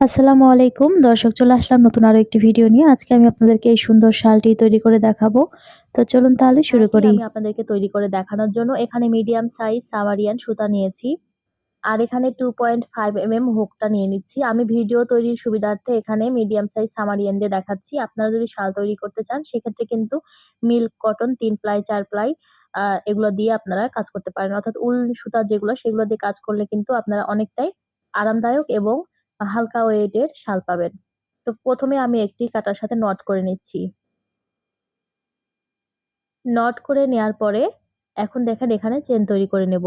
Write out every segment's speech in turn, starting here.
আসসালামু আলাইকুম। দর্শক চলে আসলাম নতুন আরও একটি ভিডিও নিয়ে। আজকে আমি আপনাদেরকে এই সুন্দর শালটি তৈরি করে দেখাবো। তো চলুন তাহলে শুরু করি। আমি আপনাদেরকে তৈরি করে দেখানোর জন্য এখানে মিডিয়াম সাইজ সামারিয়ান সুতা নিয়েছি। আর এখানে two point five M M হুকটা নিয়ে নিচ্ছি। আমি ভিডিও তৈরির সুবিধার্থে এখানে মিডিয়াম সাইজ সামারিয়ান দিয়ে দেখাচ্ছি। আপনারা যদি শাল তৈরি করতে চান সেক্ষেত্রে কিন্তু মিল্ক কটন তিন প্লাই চার প্লাই এগুলো দিয়ে আপনারা কাজ করতে পারেন। অর্থাৎ উল সুতা যেগুলো সেগুলো দিয়ে কাজ করলে কিন্তু আপনারা অনেকটাই আরামদায়ক এবং হালকা ওয়েটের শাল পাবেন। তো প্রথমে আমি একটি কাটার সাথে নট করে নিচ্ছি। নট করে নেওয়ার পরে এখন দেখেন এখানে চেন তৈরি করে নেব।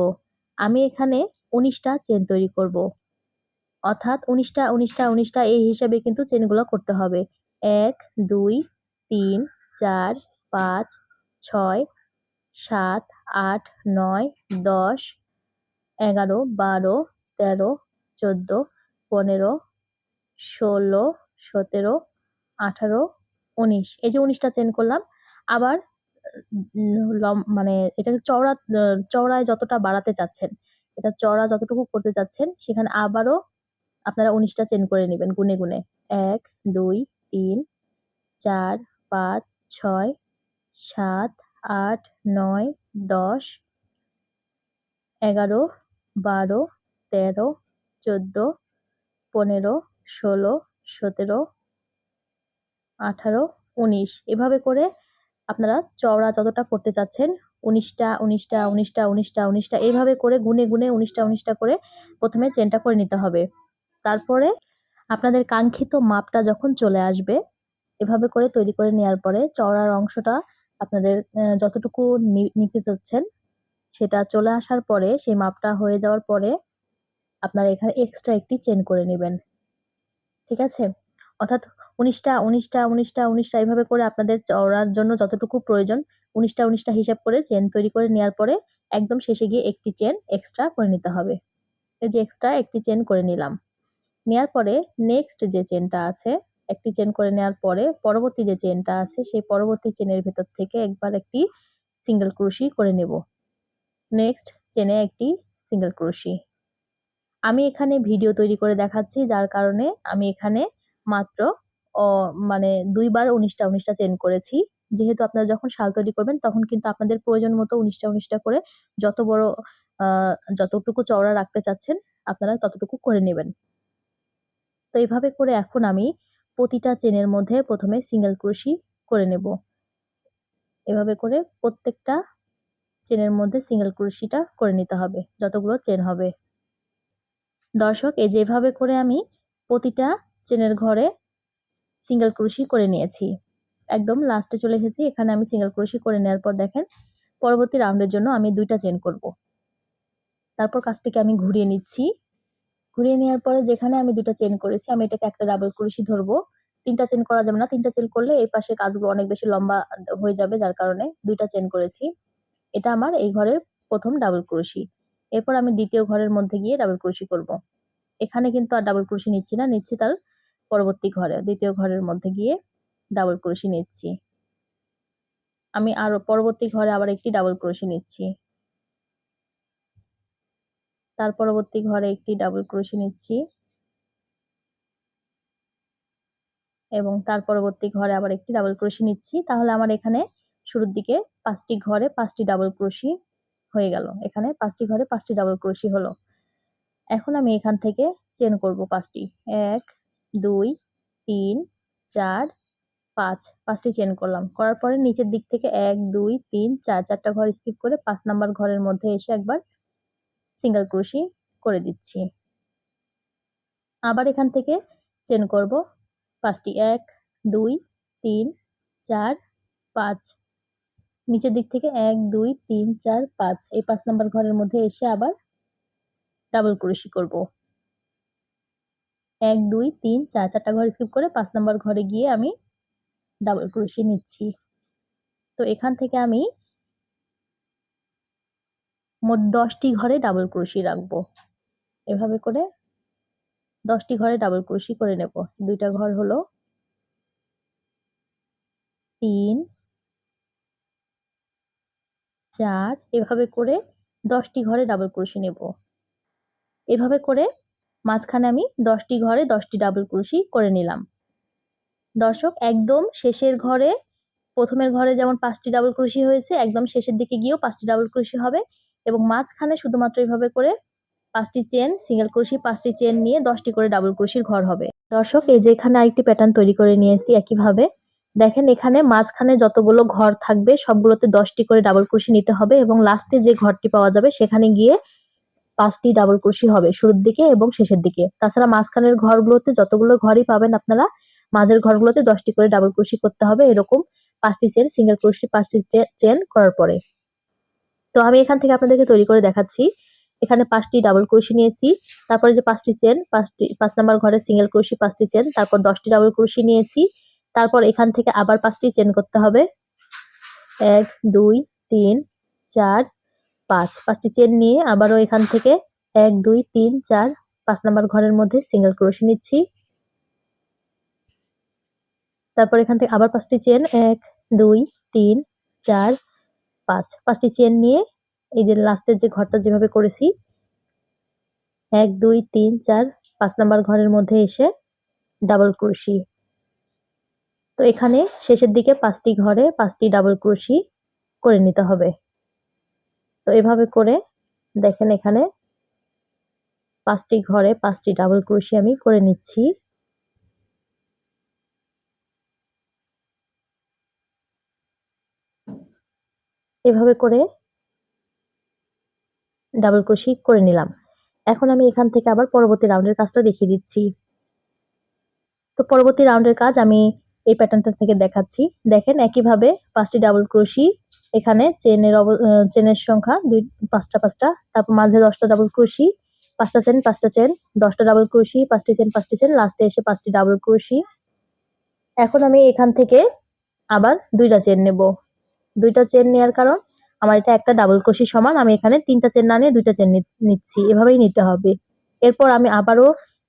আমি এখানে উনিশটা চেন তৈরি করব। অর্থাৎ উনিশটা উনিশটা উনিশটা এই হিসাবে কিন্তু চেনগুলো করতে হবে। এক, দুই, তিন, চার, পাঁচ, ছয়, সাত, আট, নয়, দশ, এগারো, বারো, তেরো, চোদ্দ পনেরো, ষোলো, সতেরো, আঠারো, উনিশ। এই যে উনিশটা চেন করলাম, আবার মানে এটাকে চওড়া, চওড়ায় যতটা বাড়াতে চাচ্ছেন, এটা চওড়া যতটুকু করতে চাচ্ছেন, সেখানে আবারও আপনারা উনিশটা চেন করে নেবেন গুনে গুনে। এক, দুই, তিন, চার, পাঁচ, ছয়, সাত, আট, নয়, দশ, এগারো, বারো, তেরো, চোদ্দ পনেরো, ষোলো, সতেরো, আঠারো, উনিশ। এভাবে করে আপনারা চওড়া যতটা করতে চাচ্ছেন, উনিশটা উনিশটা উনিশটা উনিশটা উনিশটা, এইভাবে করে গুনে গুনে উনিশটা উনিশটা করে প্রথমে চেনটা করে নিতে হবে। তারপরে আপনাদের কাঙ্ক্ষিত মাপটা যখন চলে আসবে, এভাবে করে তৈরি করে নেওয়ার পরে চওড়ার অংশটা আপনাদের যতটুকু নিতে চাচ্ছেন, সেটা চলে আসার পরে, সেই মাপটা হয়ে যাওয়ার পরে আপনারা এখানে এক্সট্রা একটি চেন করে নেবেন। ঠিক আছে? অর্থাৎ উনিশটা উনিশটা উনিশটা উনিশটা এইভাবে করে আপনাদের চওড়ার জন্য যতটুকু প্রয়োজন, উনিশটা উনিশটা হিসাব করে চেন তৈরি করে নেওয়ার পরে একদম শেষে গিয়ে একটি চেন এক্সট্রা করে নিতে হবে। এই যে এক্সট্রা একটি চেন করে নিলাম। নেওয়ার পরে নেক্সট যে চেনটা আছে, একটি চেন করে নেওয়ার পরে পরবর্তী যে চেনটা আছে, সেই পরবর্তী চেনের ভেতর থেকে একবার একটি সিঙ্গেল ক্রুশি করে নেব। নেক্সট চেনে একটি সিঙ্গেল ক্রুশি আমি এখানে ভিডিও তৈরি করে দেখাচ্ছি, যার কারণে আমি এখানে মাত্র মানে দুইবার উনিশটা উনিশটা চেন করেছি। যেহেতু আপনারা যখন শাল তৈরি করবেন, তখন কিন্তু আপনাদের প্রয়োজন মতো উনিশটা উনিশটা করে যত বড় যতটুকু চওড়া রাখতে চাচ্ছেন, আপনারা ততটুকু করে নেবেন। তো এইভাবে করে এখন আমি প্রতিটা চেনের মধ্যে প্রথমে সিঙ্গেল ক্রুশি করে নেব। এভাবে করে প্রত্যেকটা চেনের মধ্যে সিঙ্গেল ক্রুশিটা করে নিতে হবে, যতগুলো চেন হবে। দর্শক, এই যেভাবে করে আমি প্রতিটা চেনের ঘরে সিঙ্গেল ক্রুশি করে নিয়েছি। একদম লাস্টে চলে এসেছি, এখানে আমি সিঙ্গেল ক্রুশি করে নেওয়ার পর দেখেন, পরবর্তী রাউন্ডের জন্য আমি দুইটা চেন করব। তারপর কাজটিকে আমি ঘুরিয়ে নিচ্ছি। ঘুরিয়ে নেওয়ার পরে যেখানে আমি দুটো চেন করেছি, আমি এটাকে একটা ডাবল ক্রুশি ধরবো। তিনটা চেন করা যাবে না, তিনটা চেন করলে এই পাশে কাজগুলো অনেক বেশি লম্বা হয়ে যাবে, যার কারণে দুইটা চেন করেছি। এটা আমার এই ঘরের প্রথম ডাবল ক্রুশি এরপর আমি দ্বিতীয় ঘরের মধ্যে গিয়ে ডাবল ক্রুশি করব। এখানে কিন্তু আর ডাবল ক্রুশি নিচ্ছি না, নিচ্ছি তার পরবর্তী ঘরে, দ্বিতীয় ঘরের মধ্যে গিয়ে ডাবল ক্রুশি নিচ্ছি। আমি আরও পরবর্তী ঘরে আবার একটি ডাবল ক্রুশি নিচ্ছি। তার পরবর্তী ঘরে একটি ডাবল ক্রুশি নিচ্ছি। এবং তার পরবর্তী ঘরে আবার একটি ডাবল ক্রুশি নিচ্ছি। তাহলে আমার এখানে শুরুর দিকে পাঁচটি ঘরে পাঁচটি ডাবল ক্রুশি হয়ে গেল। এখানে পাঁচটি ঘরে পাঁচটি ডাবল ক্রোশি হলো। এখন আমি এখান থেকে চেন করব পাঁচটি। এক, দুই, তিন, চার, পাঁচ। পাঁচটি চেন করলাম। করার পরে নিচের দিক থেকে এক, দুই, তিন, চার, চারটা ঘর স্কিপ করে পাঁচ নাম্বার ঘরের মধ্যে এসে একবার সিঙ্গেল ক্রোশি করে দিচ্ছি। আবার এখান থেকে চেন করব পাঁচটি। এক, দুই, তিন, চার, পাঁচ। নিচের দিক থেকে এক, দুই, তিন, চার, পাঁচ। এই পাঁচ নাম্বার ঘরের মধ্যে এসে আবার ডাবল ক্রোশি করব। এক, দুই, তিন, চার, চারটা ঘর স্কিপ করে পাঁচ নাম্বার ঘরে গিয়ে আমি ডাবল ক্রোশি নিচ্ছি। তো এখান থেকে আমি মোট দশটি ঘরে ডাবল ক্রোশি রাখব। এভাবে করে দশটি ঘরে ডাবল ক্রোশি করে নেব। দুইটা ঘর হলো তিন চার, এভাবে করে দশটি ঘরে ডাবল ক্রোশি নেব। এভাবে করে মাঝখানে আমি দশটি ঘরে দশটি ডাবল ক্রোশি করে নিলাম। দর্শক, একদম শেষের ঘরে, প্রথমের ঘরে যেমন পাঁচটি ডাবল ক্রোশি হয়েছে, একদম শেষের দিকে গিয়েও পাঁচটি ডাবল ক্রোশি হবে এবং মাঝখানে শুধুমাত্র এভাবে করে পাঁচটি চেন সিঙ্গেল ক্রোশি পাঁচটি চেন নিয়ে দশটি করে ডাবল ক্রোশির ঘর হবে। দর্শক, এই যে এখানে আরেকটি প্যাটার্ন তৈরি করে নিয়েছি একইভাবে। দেখেন, এখানে মাঝখানে যতগুলো ঘর থাকবে, সবগুলোতে দশটি করে ডাবল ক্রোশি নিতে হবে এবং লাস্টে যে ঘরটি পাওয়া যাবে, সেখানে গিয়ে পাঁচটি ডাবল ক্রোশি হবে, শুরুর দিকে এবং শেষের দিকে। তাছাড়া মাঝখানের ঘরগুলোতে যতগুলো ঘরই পাবেন আপনারা, মাঝের ঘরগুলোতে দশটি করে ডাবল ক্রোশি করতে হবে, এরকম পাঁচটি চেন সিঙ্গেল ক্রোশি পাঁচটি চেন করার পরে। তো আমি এখান থেকে আপনাদেরকে তৈরি করে দেখাচ্ছি। এখানে পাঁচটি ডাবল ক্রোশি নিয়েছি, তারপরে যে পাঁচটি চেন পাঁচটি, পাঁচ নাম্বার ঘরে সিঙ্গেল ক্রোশি পাঁচটি চেন তারপর দশটি ডাবল ক্রোশি নিয়েছি। তারপর এখান থেকে আবার পাঁচটি চেন করতে হবে। এক, দুই, তিন, চার, পাঁচ। পাঁচটি চেন নিয়ে আবারও এখান থেকে এক, দুই, তিন, চার, পাঁচ নাম্বার ঘরের মধ্যে সিঙ্গেল ক্রোশি নিচ্ছি। তারপর এখান থেকে আবার পাঁচটি চেন এক, দুই, তিন, চার, পাঁচ। পাঁচটি চেন নিয়ে এই যে লাস্টের যে ঘরটা যেভাবে করেছি, এক, দুই, তিন, চার, পাঁচ নাম্বার ঘরের মধ্যে এসে ডাবল ক্রোশি তো এখানে শেষের দিকে পাঁচটি ঘরে পাঁচটি ডাবল ক্রোশি করে নিতে হবে। তো এভাবে করে দেখেন এখানে পাঁচটি ঘরে পাঁচটি ডাবল ক্রোশি আমি করে নিচ্ছি। এভাবে করে ডাবল ক্রোশি করে নিলাম। এখন আমি এখান থেকে আবার পরবর্তী রাউন্ডের কাজটা দেখিয়ে দিচ্ছি। তো পরবর্তী রাউন্ডের কাজ আমি এই প্যাটার্নটা থেকে দেখাচ্ছি। দেখেন একইভাবে পাঁচটি ডাবল ক্রোশি এখানে চেনের চেনের সংখ্যা দুই, পাঁচটা পাঁচটা, তারপর মাঝে দশটা ডাবল ক্রোশি পাঁচটা চেন পাঁচটা চেন দশটা ডাবল ক্রোশি পাঁচটি চেন পাঁচটি চেন লাস্টে এসে পাঁচটি ডাবল ক্রোশি এখন আমি এখান থেকে আবার দুইটা চেন নেব। দুইটা চেন নেওয়ার কারণ আমার এটা একটা ডাবল ক্রোশি সমান, আমি এখানে তিনটা চেন না নিয়ে দুইটা চেন নিচ্ছি। এভাবেই নিতে হবে। এরপর আমি আবারও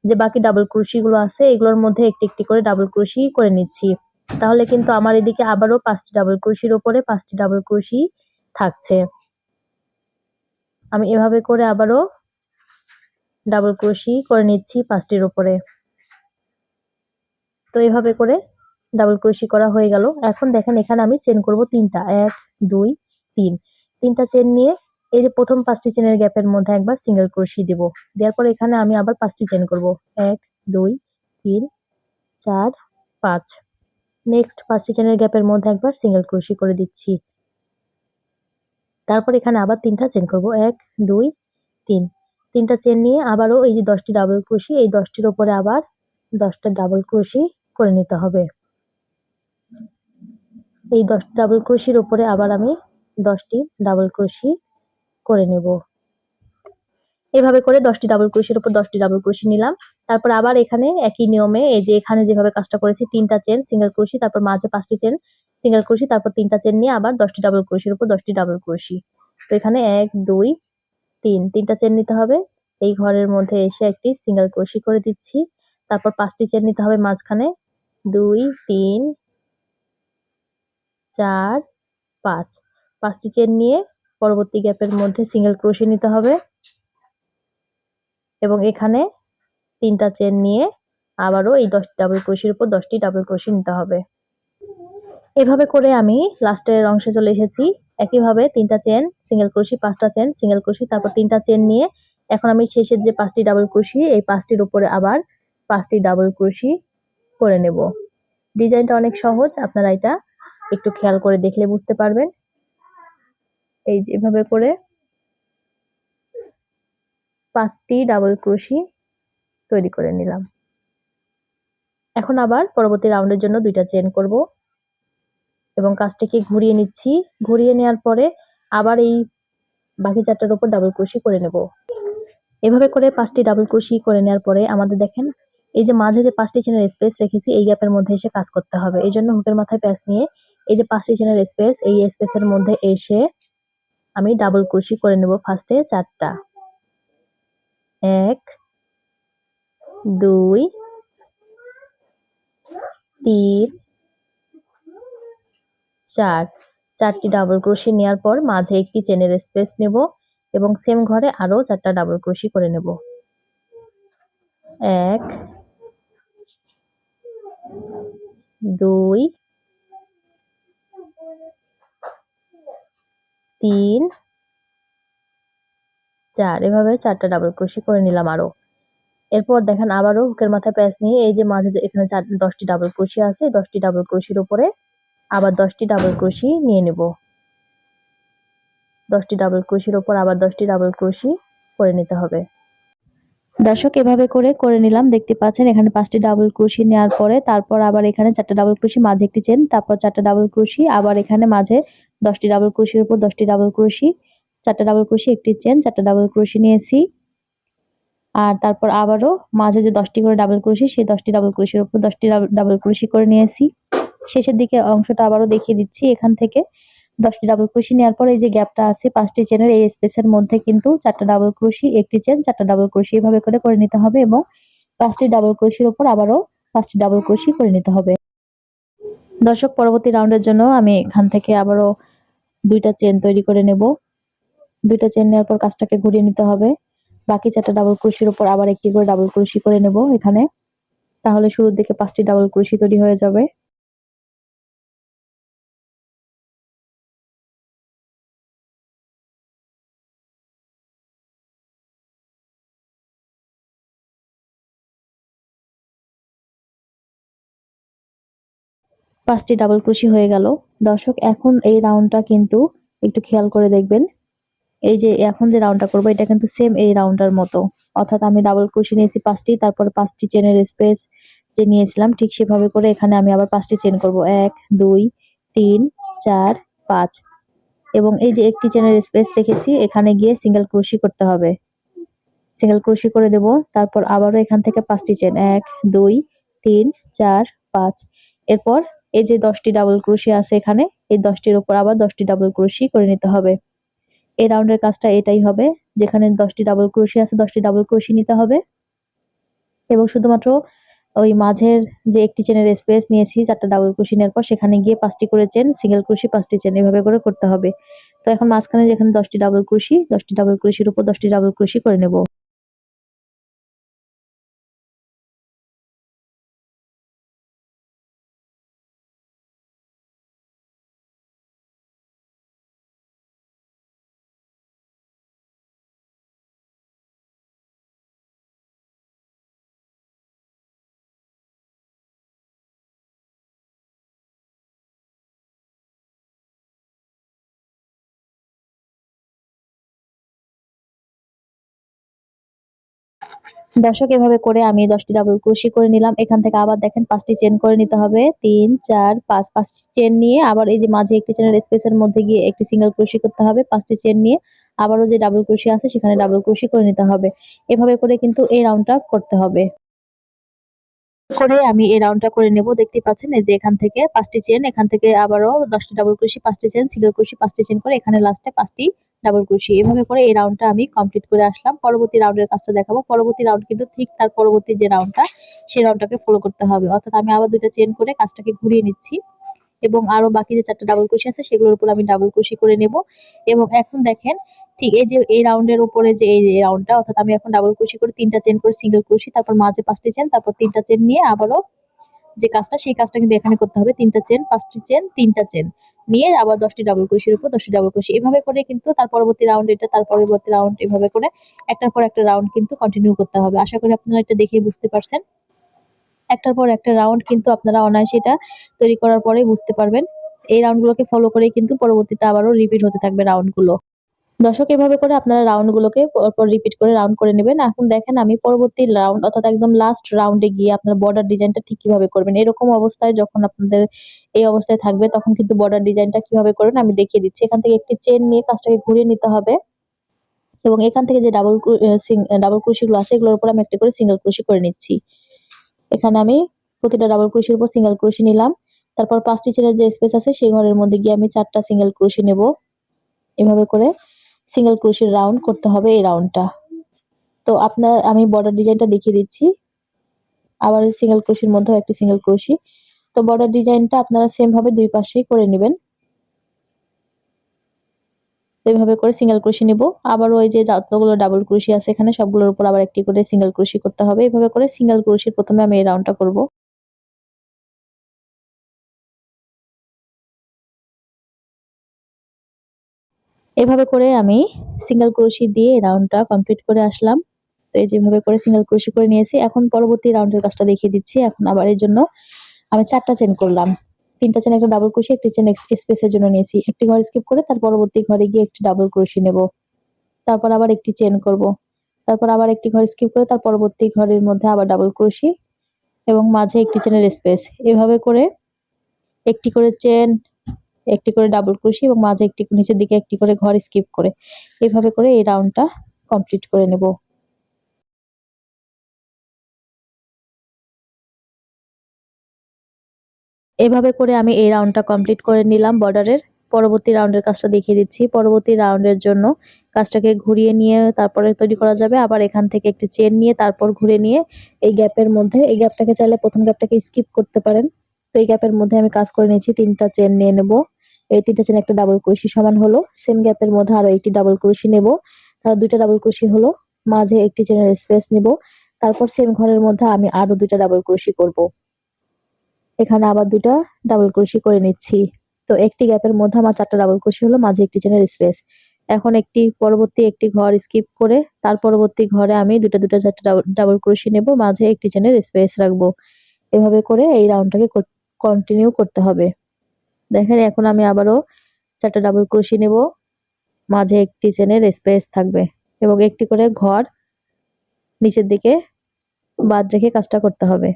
যে বাকি ডাবল ক্রোশি গুলো আছে, এগুলোর মধ্যে একটি একটি করে ডাবল ক্রোশি করে নিচ্ছি। তাহলে কিন্তু আমার এদিকে আবারও পাঁচটি ডাবল ক্রোশির ওপরে পাঁচটি ডাবল ক্রোশি থাকছে। আমি এভাবে করে আবারও ডাবল ক্রোশি করে নিচ্ছি পাঁচটির ওপরে। তো এভাবে করে ডাবল ক্রোশি করা হয়ে গেল। এখন দেখেন এখানে আমি চেন করব তিনটা। এক, দুই, তিন। তিনটা চেন নিয়ে এই যে প্রথম পাঁচটি চেনের গ্যাপের মধ্যে একবার সিঙ্গেল ক্রোশি দিব। দেওয়ার পর এখানে আমি আবার পাঁচটি চেন করব। এক, দুই, তিন, চার, পাঁচ। নেক্সট পাঁচটি চেনের গ্যাপের মধ্যে একবার সিঙ্গেল ক্রোশি করে দিচ্ছি। তারপর এখানে আবার তিনটা চেন করব। এক, দুই, তিন। তিনটা চেন নিয়ে আবারও এই যে দশটি ডাবল ক্রোশি এই দশটির ওপরে আবার দশটা ডাবল ক্রোশি করে নিতে হবে। এই দশ ডাবল ক্রোশির ওপরে আবার আমি দশটি ডাবল ক্রোশি করে নেব। এভাবে করে দশটি ডাবল ক্রোশির উপর দশটি ডাবল ক্রোশি নিলাম। তারপর আবার এখানে একই নিয়মে এই যে এখানে যেভাবে কাজটা করেছি, তিনটা চেন সিঙ্গেল ক্রোশি তারপর মাঝে পাঁচটি চেন সিঙ্গেল ক্রোশি তারপর তিনটা চেন নিয়ে আবার দশটি ডাবল ক্রোশির উপর দশটি ডাবল ক্রোশি তো এখানে এক, দুই, তিন, তিনটা চেন নিতে হবে। এই ঘরের মধ্যে এসে একটি সিঙ্গেল ক্রোশি করে দিচ্ছি। তারপর পাঁচটি চেন নিতে হবে মাঝখানে। দুই, তিন, চার, পাঁচ। পাঁচটি চেন নিয়ে পরবর্তী গ্যাপের মধ্যে সিঙ্গেল ক্রোশি নিতে হবে। এবং এখানে তিনটা চেন নিয়ে আবারও এই দশটি ডাবল ক্রোশির উপর দশটি ডাবল ক্রোশি নিতে হবে। এভাবে করে আমি লাস্টের অংশে চলে এসেছি। একইভাবে তিনটা চেন সিঙ্গেল ক্রোশি পাঁচটা চেন সিঙ্গেল ক্রোশি তারপর তিনটা চেন নিয়ে এখন আমি শেষের যে পাঁচটি ডাবল ক্রোশি এই পাঁচটির উপরে আবার পাঁচটি ডাবল ক্রোশি করে নেব। ডিজাইনটা অনেক সহজ, আপনারা এটা একটু খেয়াল করে দেখলে বুঝতে পারবেন। এই যে, এভাবে করে পাঁচটি ডাবল ক্রোশি তৈরি করে নিলাম। এখন আবার পরবর্তী রাউন্ডের জন্য দুইটা চেন করব এবং কাজটিকে ঘুরিয়ে নিচ্ছি। ঘুরিয়ে নেওয়ার পরে আবার এই বাকি চারটার উপর ডাবল ক্রোশি করে নেব। এভাবে করে পাঁচটি ডাবল ক্রোশি করে নেওয়ার পরে আমাদের দেখেন, এই যে মাঝে যে পাঁচটি চেনের স্পেস রেখেছি, এই গ্যাপের মধ্যে এসে কাজ করতে হবে। এই জন্য হুকের মাথায় প্যাচ নিয়ে এই যে পাঁচটি চেনের স্পেস এই স্পেসের মধ্যে এসে আমি ডাবল ক্রোশি করে নেব ফার্স্টে চারটা। এক, দুই, তিন, চার। চারটি ডাবল ক্রোশি নেওয়ার পর মাঝে একটি চেনের স্পেস নেব এবং সেম ঘরে আরও চারটা ডাবল ক্রোশি করে নেব। এক, দুই তিন। চার, এভাবে চারটা ডাবল ক্রোশি করে নিলাম আরও। এরপর দেখেন আবারও হুকের মাথায় প্যাচ নিয়ে এই যে মাঝে যে এখানে চার, দশটি ডাবল ক্রোশি আছে দশটি ডাবল ক্রোশির উপরে আবার দশটি ডাবল ক্রোশি নিয়ে নেব। দশটি ডাবল ক্রোশির উপর আবার দশটি ডাবল ক্রোশি করে নিতে হবে। দর্শক, এভাবে করে করে নিলাম। দেখতে পাচ্ছেন এখানে পাঁচটি ডাবল ক্রোশি নেওয়ার পরে তারপর আবার এখানে চারটা ডাবল ক্রোশি মাঝে একটি চেন তারপর চারটা ডাবল ক্রোশি আবার এখানে মাঝে দশটি ডাবল ক্রোশির উপর দশটি ডাবল ক্রোশি চারটা ডাবল ক্রোশি একটি চেন চারটা ডাবল ক্রোশি নিয়েছি। আর তারপর আবারও মাঝে যে দশটি করে ডাবল ক্রোশি সেই দশটি ডাবল ক্রোশির উপর দশটি ডাবল ক্রোশি করে নিয়েছি। শেষের দিকে অংশটা আবারও দেখিয়ে দিচ্ছি, এখান থেকে দশটি ডাবল ক্রোশি নেওয়ার পর এই যে গ্যাপটা আছে, পাঁচটি চেনের এই স্পেসের মধ্যে কিন্তু চারটা ডাবল ক্রোশি একটি চেন চারটা ডাবল ক্রোশি এভাবে করে করে নিতে হবে এবং পাঁচটি ডাবল ক্রোশির উপর আবারও পাঁচটি ডাবল ক্রোশি করে নিতে হবে। দর্শক, পরবর্তী রাউন্ডের জন্য আমি এখান থেকে আবারও দুইটা চেন তৈরি করে নেব। দুইটা চেন নেওয়ার পর কাজটাকে ঘুরিয়ে নিতে হবে। বাকি চারটা ডাবল ক্রুশির উপর আবার একটি করে ডাবল ক্রুশি করে নেব এখানে। তাহলে শুরুর দিকে পাঁচটি ডাবল ক্রুশি তৈরি হয়ে যাবে। পাঁচটি ডাবল ক্রোশি হয়ে গেল। দর্শক, এখন এই রাউন্ডটা কিন্তু একটু খেয়াল করে দেখবেন। এই যে এখন যে রাউন্ডটা করব, এটা কিন্তু সেম এই রাউন্ডটার মতো। অর্থাৎ আমি ডাবল ক্রোশি নিয়েছি পাঁচটি, তারপর পাঁচটি চেনের স্পেস যে নিয়েছিলাম, ঠিক সেভাবে করে এখানে আমি আবার পাঁচটি চেন করব। এক, দুই, তিন, চার, পাঁচ। এবং এই যে একটি চেনের স্পেস রেখেছি, এখানে গিয়ে সিঙ্গেল ক্রোশি করতে হবে। সিঙ্গেল ক্রোশি করে দেব, তারপর আবারও এখান থেকে পাঁচটি চেন এক, দুই, তিন, চার, পাঁচ। এরপর এই যে দশটি ডাবল ক্রোশি আছে এখানে, এই দশটির উপর আবার দশটি ডাবল ক্রোশি করে নিতে হবে। এই রাউন্ডের কাজটা এটাই হবে, যেখানে দশটি ডাবল ক্রোশি আছে, দশটি ডাবল ক্রোশি নিতে হবে। এবং শুধুমাত্র ওই মাঝের যে একটি চেনের স্পেস নিয়েছি, চারটা ডাবল ক্রোশি নেওয়ার পর সেখানে গিয়ে পাঁচটি করে চেন সিঙ্গেল ক্রোশি পাঁচটি চেন এভাবে করে করতে হবে। তো এখন মাঝখানে যেখানে দশটি ডাবল ক্রোশি দশটি ডাবল ক্রোশির উপর দশটি ডাবল ক্রোশি করে নেব। দর্শক, এভাবে করে আমি দশটি ডাবল ক্রোশি করে নিলাম। এখান থেকে আবার দেখেন পাঁচটি চেন করে নিতে হবে। তিন, চার, পাঁচ, পাঁচটি চেন নিয়ে আবার এই যে মাঝে একটি চেনের স্পেসের মধ্যে গিয়ে একটি সিঙ্গেল ক্রোশি করতে হবে, পাঁচটি চেন নিয়ে। আবারও যে ডাবল ক্রোশি আছে, সেখানে ডাবল ক্রোশি করে নিতে হবে। এভাবে করে কিন্তু এই রাউন্ডটা করতে হবে। করে আমি এই রাউন্ডটা করে নেব। দেখতে পাচ্ছেন যে এখান থেকে পাঁচটি চেন এখান থেকে আবারও দশটি ডাবল ক্রোশি পাঁচটি চেন সিঙ্গেল ক্রোশি পাঁচটি চেন করে এখানে লাস্টে পাঁচটি ডাবল ক্রোশি এভাবে করে এই রাউন্ডটা আমি কমপ্লিট করে আসলাম। পরবর্তী রাউন্ডের কাজটা দেখাবো। পরবর্তী রাউন্ড কিন্তু ঠিক তার পরবর্তী যে রাউন্ডটা সেই রাউন্ডটাকে ফলো করতে হবে। অর্থাৎ আমি আবার দুইটা চেন করে কাজটাকে ঘুরিয়ে নিচ্ছি। এবং আরও বাকি যে চারটা ডাবল ক্রোশি আছে, সেগুলোর উপর আমি ডাবল ক্রোশি করে নেব। এবং এখন দেখেন, ঠিক এই যে এই রাউন্ডের উপরে যে এই রাউন্ডটা অর্থাৎ আমি এখন ডাবল ক্রোশি করে তিনটা চেন করে সিঙ্গেল ক্রোশি তারপর মাঝে পাঁচটি চেন তারপর তিনটা চেন নিয়ে আবারও যে কাজটা, সেই কাজটা কিন্তু এখানে করতে হবে। তিনটা চেন পাঁচটি চেন তিনটা চেন নিয়ে আবার দশটি ডাবল ক্রোশের উপর দশটি ডাবল ক্রোশি এভাবে করে কিন্তু তার পরবর্তী রাউন্ড এটা, তার পরবর্তী রাউন্ড এভাবে করে একটার পর একটা রাউন্ড কিন্তু কন্টিনিউ করতে হবে। আশা করি আপনারা এটা দেখে বুঝতে পারছেন। একটার পর একটা রাউন্ড কিন্তু আপনারা অনায়াসে এটা তৈরি করার পরে বুঝতে পারবেন। এই রাউন্ডগুলোকে ফলো করে কিন্তু পরবর্তীতে আবারও রিপিট হতে থাকবে রাউন্ডগুলো দর্শক এভাবে করে আপনারা রাউন্ডগুলোকে পরপর রিপিট করে রাউন্ড করে নেবেন। এখন দেখেন আমি পরবর্তী রাউন্ড অর্থাৎ একদম লাস্ট রাউন্ডে গিয়ে আপনার বর্ডার ডিজাইনটা ঠিক কীভাবে করবেন? এরকম অবস্থায় যখন আপনাদের এই অবস্থায় থাকবে, তখন কিন্তু বর্ডার ডিজাইনটা কীভাবে করবেন আমি দেখিয়ে দিচ্ছি। এখান থেকে একটি চেন নিয়ে কাজটাকে ঘুরিয়ে নিতে হবে এবং এখান থেকে যে ডাবল ডাবল ক্রুশিগুলো আছে, এগুলোর উপর আমি একটা করে সিঙ্গেল ক্রুশি করে নিচ্ছি। এখানে আমি প্রতিটা ডাবল ক্রুশির উপর সিঙ্গেল ক্রুশি নিলাম। তারপর পাঁচটি চেনের যে স্পেস আছে, সেই ঘরের মধ্যে গিয়ে আমি চারটা সিঙ্গেল ক্রুশি নেব। এভাবে করে সিঙ্গেল ক্রোশের রাউন্ড করতে হবে এই রাউন্ডটা তো আপনার, আমি বর্ডার ডিজাইনটা দেখিয়ে দিচ্ছি। আবার সিঙ্গেল ক্রোশের মধ্যেও একটি সিঙ্গেল ক্রোশি তো বর্ডার ডিজাইনটা আপনারা সেম ভাবে দুই পাশেই করে নেবেন। এইভাবে করে সিঙ্গেল ক্রোশি নিব। আবার ওই যে যতগুলো ডাবল ক্রোশি আছে এখানে সবগুলোর উপর আবার একটি করে সিঙ্গেল ক্রোশি করতে হবে। এইভাবে করে সিঙ্গেল ক্রোশির প্রথমে আমি এই রাউন্ডটা করব। এভাবে করে আমি সিঙ্গেল ক্রোশি দিয়ে রাউন্ডটা কমপ্লিট করে আসলাম। তো এই যেভাবে করে সিঙ্গেল ক্রোশি করে নিয়েছি। এখন পরবর্তী রাউন্ডের কাজটা দেখিয়ে দিচ্ছি। এখন আবার এর জন্য আমি চারটা চেন করলাম। তিনটা চেন একটা ডাবল ক্রোশি একটি চেন স্পেসের জন্য নিয়েছি। একটি ঘর স্কিপ করে তার পরবর্তী ঘরে গিয়ে একটি ডাবল ক্রোশি নেব। তারপর আবার একটি চেন করব। তারপর আবার একটি ঘর স্কিপ করে তার পরবর্তী ঘরের মধ্যে আবার ডাবল ক্রোশি এবং মাঝে একটি চেনের স্পেস এভাবে করে একটি করে চেন একটি করে ডাবল ক্রোশি এবং মাঝে একটি নিচের দিকে একটি করে ঘর স্কিপ করে। এভাবে করে এই রাউন্ডটা কমপ্লিট করে নেব। এভাবে করে আমি এই রাউন্ডটা কমপ্লিট করে নিলাম বর্ডারের পরবর্তী রাউন্ডের কাজটা দেখিয়ে দিচ্ছি। পরবর্তী রাউন্ডের জন্য কাজটাকে ঘুরিয়ে নিয়ে তারপরে তৈরি করা যাবে। আবার এখান থেকে একটি চেন নিয়ে তারপর ঘুরে নিয়ে এই গ্যাপের মধ্যে, এই গ্যাপটাকে চাইলে প্রথম গ্যাপটাকে স্কিপ করতে পারেন। তো এই গ্যাপের মধ্যে আমি কাজ করে নিয়েছি তিনটা চেন নিয়ে নেব। এই তিনটা চেন একটা ডাবল ক্রোশি সমান হলো সেম গ্যাপের মধ্যে আরও একটি ডাবল ক্রোশি নেব। তার দুইটা ডাবল ক্রোশি হলো, মাঝে একটি চেনের স্পেস নেব। তারপর সেম ঘরের মধ্যে আমি আরও দুইটা ডাবল ক্রোশি করব। এখানে আবার দুইটা ডাবল ক্রোশি করে নিচ্ছি। তো একটি গ্যাপের মধ্যে আমার চারটা ডাবল ক্রোশি হলো, মাঝে একটি চেনের স্পেস এখন একটি পরবর্তী একটি ঘর স্কিপ করে, তার পরবর্তী ঘরে আমি দুটা দুটা চারটা ডাবল ক্রোশি নেব, মাঝে একটি চেনের স্পেস রাখব। এভাবে করে এই রাউন্ডটাকে কন্টিনিউ করতে হবে। দেখেন, এখন আমি আবারও চারটা ডাবল ক্রোশি নেব। মাঝে একটি চেনের স্পেস থাকবে এবং একটি করে ঘর নিচের দিকে বাদ রেখে কাজটা করতে হবে।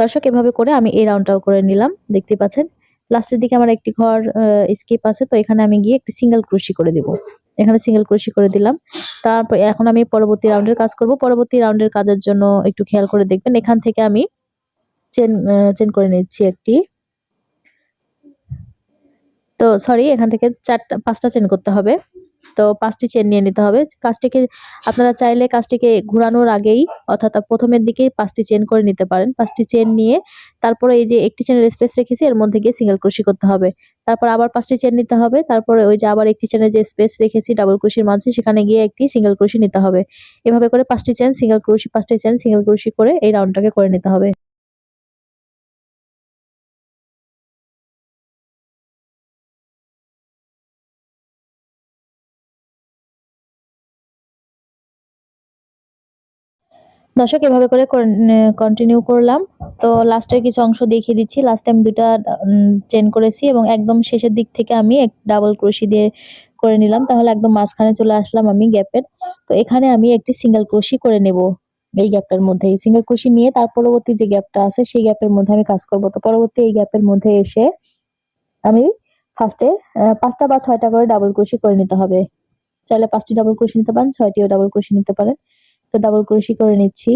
দর্শক, এভাবে করে আমি এই রাউন্ডটাও করে নিলাম। দেখতে পাচ্ছেন লাস্টের দিকে আমার একটি ঘর স্কিপ আছে, তো এখানে আমি গিয়ে একটি সিঙ্গেল ক্রোশি করে দেব। এখানে সিঙ্গেল ক্রোশি করে দিলাম। তারপর এখন আমি পরবর্তী রাউন্ডের কাজ করব। পরবর্তী রাউন্ডের কাজের জন্য একটু খেয়াল করে দেখবেন, এখান থেকে আমি চেন চেন করে নিচ্ছি একটি। তো সরি এখান থেকে চারটা, পাঁচটা চেন করতে হবে। তো পাঁচটি চেন নিয়ে নিতে হবে। কাজটিকে, আপনারা চাইলে কাজটিকে ঘোরানোর আগেই অর্থাৎ প্রথমের দিকেই পাঁচটি চেন করে নিতে পারেন। পাঁচটি চেন নিয়ে তারপরে এই যে একটি চেনের স্পেস রেখেছি, এর মধ্যে গিয়ে সিঙ্গেল ক্রোশি করতে হবে। তারপর আবার পাঁচটি চেন নিতে হবে। তারপরে ওই যে আবার একটি চেনের যে স্পেস রেখেছি ডাবল ক্রোশির মাঝে, সেখানে গিয়ে একটি সিঙ্গেল ক্রোশি নিতে হবে। এভাবে করে পাঁচটি চেন সিঙ্গেল ক্রোশি পাঁচটি চেন সিঙ্গেল ক্রোশি করে এই রাউন্ডটাকে করে নিতে হবে। দর্শক এভাবে করে কন্টিনিউ করলাম। তো লাস্টের কিছু অংশ দেখিয়ে দিচ্ছি। লাস্টে আমি দুটা চেন করেছি এবং একদম শেষের দিক থেকে আমি এক ডাবল ক্রোশি দিয়ে করে নিলাম। তাহলে একদম মাঝখানে চলে আসলাম আমি গ্যাপের তো এখানে আমি একটি সিঙ্গেল ক্রোশি করে নেব এই গ্যাপটার মধ্যে। সিঙ্গেল ক্রোশি নিয়ে তার পরবর্তী যে গ্যাপটা আছে, সেই গ্যাপের মধ্যে আমি কাজ করব। তো পরবর্তী এই গ্যাপের মধ্যে এসে আমি ফার্স্টে পাঁচটা বা ছয়টা করে ডাবল ক্রোশি করে নিতে হবে। চাইলে পাঁচটি ডাবল ক্রোশি নিতে পারেন, ছয়টিও ডাবল ক্রোশি নিতে পারেন। তো ডাবল ক্রোশি করে নিচ্ছি।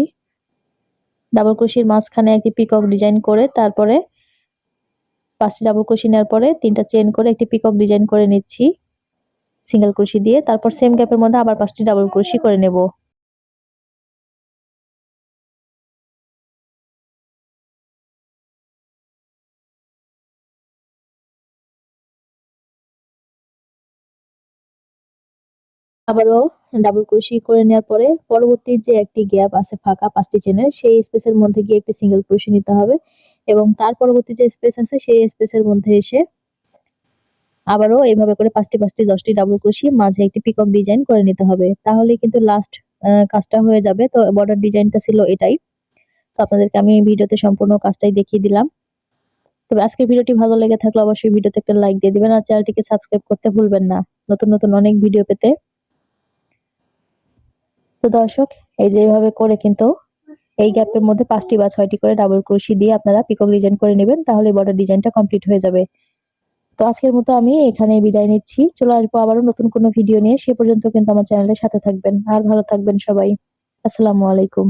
ডাবল ক্রোশির মাঝখানে একটি পিকক ডিজাইন করে, তারপরে পাঁচটি ডাবল ক্রোশি নেওয়ার পরে তিনটা চেন করে একটি পিকক ডিজাইন করে নিচ্ছি। সিঙ্গেল ক্রোশি দিয়ে, তারপর সেম গ্যাপের মধ্যে আবার পাঁচটি ডাবল ক্রোশি করে নেব। আবারও ডাবল ক্রোশি করে নেওয়ার পরে পরবর্তী যে একটি গ্যাপ আছে ফাঁকা পাঁচটি চেনের সেই স্পেসের মধ্যে গিয়ে একটি সিঙ্গেল ক্রোশি নিতে হবে এবং তার পরবর্তী যে স্পেস আছে সেই স্পেসের মধ্যে এসে আবারও এইভাবে করে পাঁচটি পাঁচটি দশটি ডাবল ক্রোশি মাঝে একটি পিকক ডিজাইন করে নিতে হবে। তাহলে কিন্তু লাস্ট কাজটা হয়ে যাবে। তো বর্ডার ডিজাইনটা ছিল এটাই। তো আপনাদেরকে আমি ভিডিওতে সম্পূর্ণ কাজটাই দেখিয়ে দিলাম। তবে আজকের ভিডিওটি ভালো লেগে থাকলে অবশ্যই ভিডিওতে একটা লাইক দিয়ে দিবেন আর চ্যানেলটিকে সাবস্ক্রাইব করতে ভুলবেন না। নতুন নতুন অনেক ভিডিও পেতে তো দর্শক, এই যে এইভাবে করে কিন্তু এই গ্যাপের মধ্যে পাঁচটি বা ছয়টি করে ডাবল ক্রোশি দিয়ে আপনারা পিকক ডিজাইন করে নেবেন, তাহলে বর্ডার ডিজাইনটা কমপ্লিট হয়ে যাবে। তো আজকের মতো আমি এখানে বিদায় নিচ্ছি। চলে আসব আবারও নতুন কোনো ভিডিও নিয়ে। সে পর্যন্ত কিন্তু আমার চ্যানেলের সাথে থাকবেন। আর ভালো থাকবেন সবাই। আসসালামু আলাইকুম।